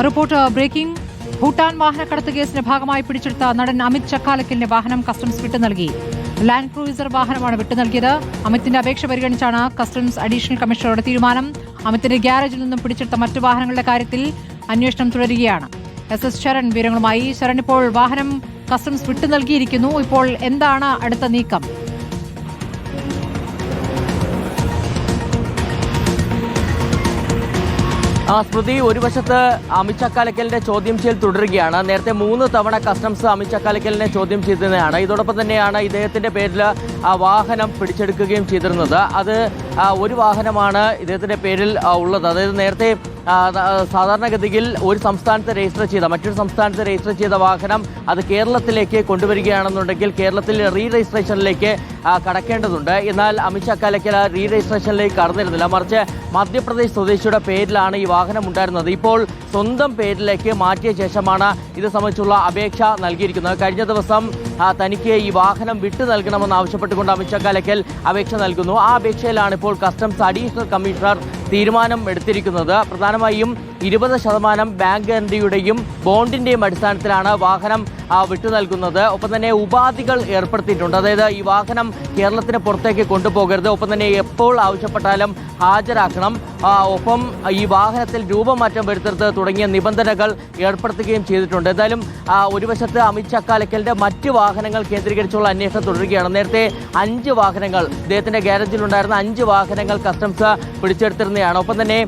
Report breaking. Bhutan വാഹനക്കടത്ത് കേസിന്റെ ഭാഗമായി പിടിച്ചെടുത്ത നടൻ അമിത് ചക്കാലക്കലിന്റെ വാഹനം കസ്റ്റംസ് വിട്ടു നൽകി. ലാൻഡ് ക്രൂയിസർ വാഹനമാണ് വിട്ടു നൽകിയത്. അമിത്തിന്റെ അപേക്ഷ പരിഗണിച്ചാണ് കസ്റ്റംസ് അഡീഷണൽ കമ്മീഷണറുടെ തീരുമാനം. അമിത്തിന്റെ ഗ്യാരേജിൽ നിന്നും പിടിച്ചെടുത്ത മറ്റു വാഹനങ്ങളുടെ കാര്യത്തിൽ അന്വേഷണം തുടരുകയാണ്. എസ് എസ് ശരൺ വിവരങ്ങളുമായി. ശരൺ ഇപ്പോൾ വാഹനം കസ്റ്റംസ് വിട്ടു നൽകിയിരിക്കുന്നു. ഇപ്പോൾ എന്താണ് അടുത്ത നീക്കം? ആ സ്മൃതി ഒരു വശത്ത് അമിത് ചക്കാലക്കലിന്റെ ചോദ്യം ചെയ്യൽ തുടരുകയാണ്. നേരത്തെ മൂന്ന് തവണ കസ്റ്റംസ് അമിത് ചക്കാലക്കലിനെ ചോദ്യം ചെയ്തതാണ് ഇതോടൊപ്പം തന്നെയാണ് ഇദ്ദേഹത്തിന്റെ പേരിൽ ആ വാഹനം പിടിച്ചെടുക്കുകയും ചെയ്തിരുന്നത്. അത് ഒരു വാഹനമാണ് ഇദ്ദേഹത്തിന്റെ പേരിൽ ഉള്ളത്. അതായത് നേരത്തെ സാധാരണഗതിയിൽ ഒരു സംസ്ഥാനത്ത് രജിസ്റ്റർ ചെയ്ത മറ്റൊരു സംസ്ഥാനത്ത് രജിസ്റ്റർ ചെയ്ത വാഹനം അത് കേരളത്തിലേക്ക് കൊണ്ടുവരികയാണെന്നുണ്ടെങ്കിൽ കേരളത്തിൽ റീ രജിസ്ട്രേഷനിലേക്ക് കടക്കേണ്ടതുണ്ട്. എന്നാൽ അമിത് ചക്കാലക്കൽ ആ റീ രജിസ്ട്രേഷനിലേക്ക് കടന്നിരുന്നില്ല. മറിച്ച് മധ്യപ്രദേശ് സ്വദേശിയുടെ പേരിലാണ് ഈ വാഹനം ഉണ്ടായിരുന്നത്. ഇപ്പോൾ സ്വന്തം പേരിലേക്ക് മാറ്റിയ ശേഷമാണ് ഇത് സംബന്ധിച്ചുള്ള അപേക്ഷ നൽകിയിരിക്കുന്നത്. കഴിഞ്ഞ ദിവസം തനിക്ക് ഈ വാഹനം വിട്ടു നൽകണമെന്ന് ആവശ്യപ്പെട്ടുകൊണ്ട് അമിത് ചക്കാലക്കൽ അപേക്ഷ നൽകുന്നു. ആ അപേക്ഷയിലാണ് ഇപ്പോൾ കസ്റ്റംസ് അഡീഷണൽ കമ്മീഷണർ തീരുമാനം എടുത്തിരിക്കുന്നത്. പ്രധാനമായും ഇരുപത് ശതമാനം ബാങ്ക് ഗ്യാരണ്ടിയുടെയും ബോണ്ടിന്റെയും അടിസ്ഥാനത്തിലാണ് വാഹനം വിട്ടു നൽകുന്നത് ഒപ്പം തന്നെ ഉപാധികൾ ഏർപ്പെടുത്തിയിട്ടുണ്ട്. അതായത് ഈ വാഹനം കേരളത്തിന് പുറത്തേക്ക് കൊണ്ടുപോകരുത്. ഒപ്പം തന്നെ എപ്പോൾ ആവശ്യപ്പെട്ടാലും ഹാജരാക്കണം. ഒപ്പം ഈ വാഹനത്തിൽ രൂപമാറ്റം വരുത്തരുത് തുടങ്ങിയ നിബന്ധനകൾ ഏർപ്പെടുത്തുകയും ചെയ്തിട്ടുണ്ട്. എന്തായാലും ഒരു വശത്ത് അമിത് ചക്കാലക്കലിന്റെ മറ്റ് വാഹനങ്ങൾ കേന്ദ്രീകരിച്ചുള്ള അന്വേഷണം തുടരുകയാണ്. നേരത്തെ അഞ്ച് വാഹനങ്ങൾ ഇദ്ദേഹത്തിന്റെ ഗ്യാരേജിലുണ്ടായിരുന്ന അഞ്ച് വാഹനങ്ങൾ കസ്റ്റംസ് പിടിച്ചെടുത്തിരുന്നതാണ്. ഒപ്പം തന്നെ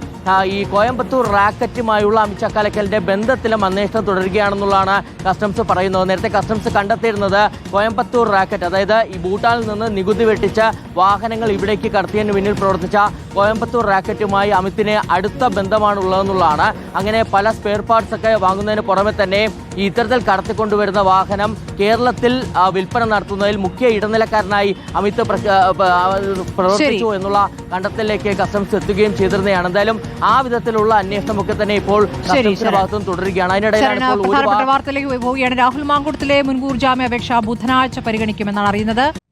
ഈ കോയമ്പത്തൂർ റാക്കറ്റുമായുള്ള അമിത് ചക്കാലക്കലിന്റെ ബന്ധത്തിലും അന്വേഷണം തുടരുകയാണെന്നുള്ളതാണ് കസ്റ്റംസ് പറയുന്നത്. നേരത്തെ കസ്റ്റംസ് കണ്ടെത്തിയിരുന്നത് കോയമ്പത്തൂർ റാക്കറ്റ് അതായത് ഈ ഭൂട്ടാനിൽ നിന്ന് നികുതി വെട്ടിച്ച വാഹനങ്ങൾ ഇവിടേക്ക് കടത്തിയതിന് പിന്നിൽ പ്രവർത്തിച്ച കോയമ്പത്തൂർ റാക്കറ്റുമായി അമിത്തിന് അടുത്ത ബന്ധമാണുള്ളതെന്നുള്ളതാണ്. അങ്ങനെ പല സ്പെയർ പാർട്സ് ഒക്കെ വാങ്ങുന്നതിന് പുറമെ തന്നെ ഈ ഇത്തരത്തിൽ കടത്തിക്കൊണ്ടുവരുന്ന വാഹനം കേരളത്തിൽ വിൽപ്പന നടത്തുന്നതിൽ മുഖ്യ ഇടനിലക്കാരനായി അമിത് പ്രവർത്തിച്ചു എന്നുള്ള കണ്ടെത്തലിലേക്ക് കസ്റ്റംസ് എത്തുകയും ചെയ്തിരുന്നതാണ്. എന്തായാലും ആ വിധത്തിലുള്ള അന്വേഷണമൊക്കെ തന്നെ ഇപ്പോൾ. ഭാഗത്തും തുടരുകയാണ്. വാ- വാർത്തയിലേക്ക് പോവുകയാണ്. രാഹുൽ മാങ്കുടത്തിലെ മുൻകൂർ ജാമ്യാപേക്ഷ ബുധനാഴ്ച പരിഗണിക്കുമെന്നാണ് അറിയുന്നത്.